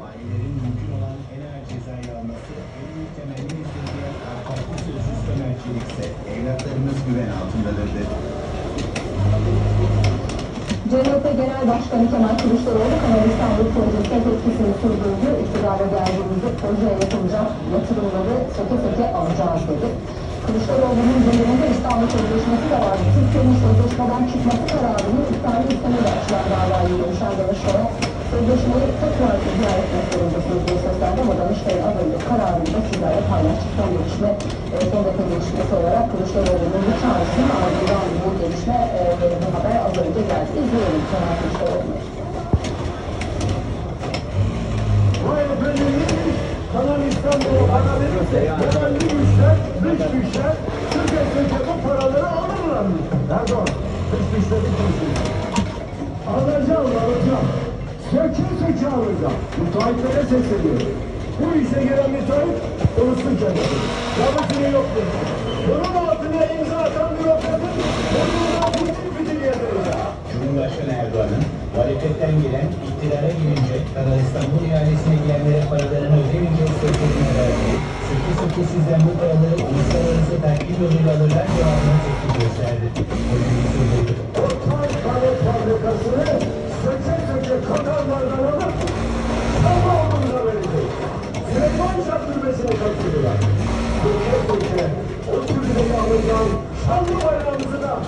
Bayilerin mümkün olan en ağır cezayı alması en büyük temennimiz diye farklı sözcüsü Ömer Çelik ise evlatlarımız güven altındadır dedi. CHP Genel Başkanı Kemal Kılıçdaroğlu Kanal İstanbul projesine tepkisini sürdürdü. İktidara geldiğimizde projeye yapılacak yatırımları seke seke alacağız dedi. Kılıçdaroğlu'nun gündeminde İstanbul Sözleşmesi de vardı. Türkiye'nin sözleşmeden çıkması kararını iptal istemedi açılan davayı görüşen Danıştay'a sözleşmeyi tekrar icra etmek zorundasınız diye seslendi ama Danıştay'ın az önce kararını da sizlerle paylaştık. Son gelişme, e, son dakika gelişmesi olarak Kılıçdaroğlu'nun bu çağrısının ardından bu gelişme e, bu haber az önce geldi. İzleyelim Kemal Kılıçdaroğlu'nu. Kanal İstanbul'a para verirse yabancı güçler, dış güçler Türkiye Türkiye bu paraları alırlar mı? Erdoğan, dış güçleri kimsin? Alacağım, alacağım. Söke alacağım. Müteahhitlere sesleniyorum. Bu işe gelen müteahhit konuşsun kendisi. Yapısını yok desin. Bunun altına imza atan bürokratın burnundan fitil fitil yedirecek. Cumhurbaşkanı Erdoğan'ın muhalefetten gelen iktidara gelince Kanal İstanbul ihalesine gelenlere paralarını ödemeyeceğiz sözlerini verdiği, söke söke sizden bu paraları uluslararası takdim yoluyla alırlar cevabına tepki gösterdi. Bugün sürdürdü. Şah Türbesi'ni kaçırdılar. Söke söke o türbeyi alacağım, şanlı bayrağımızı da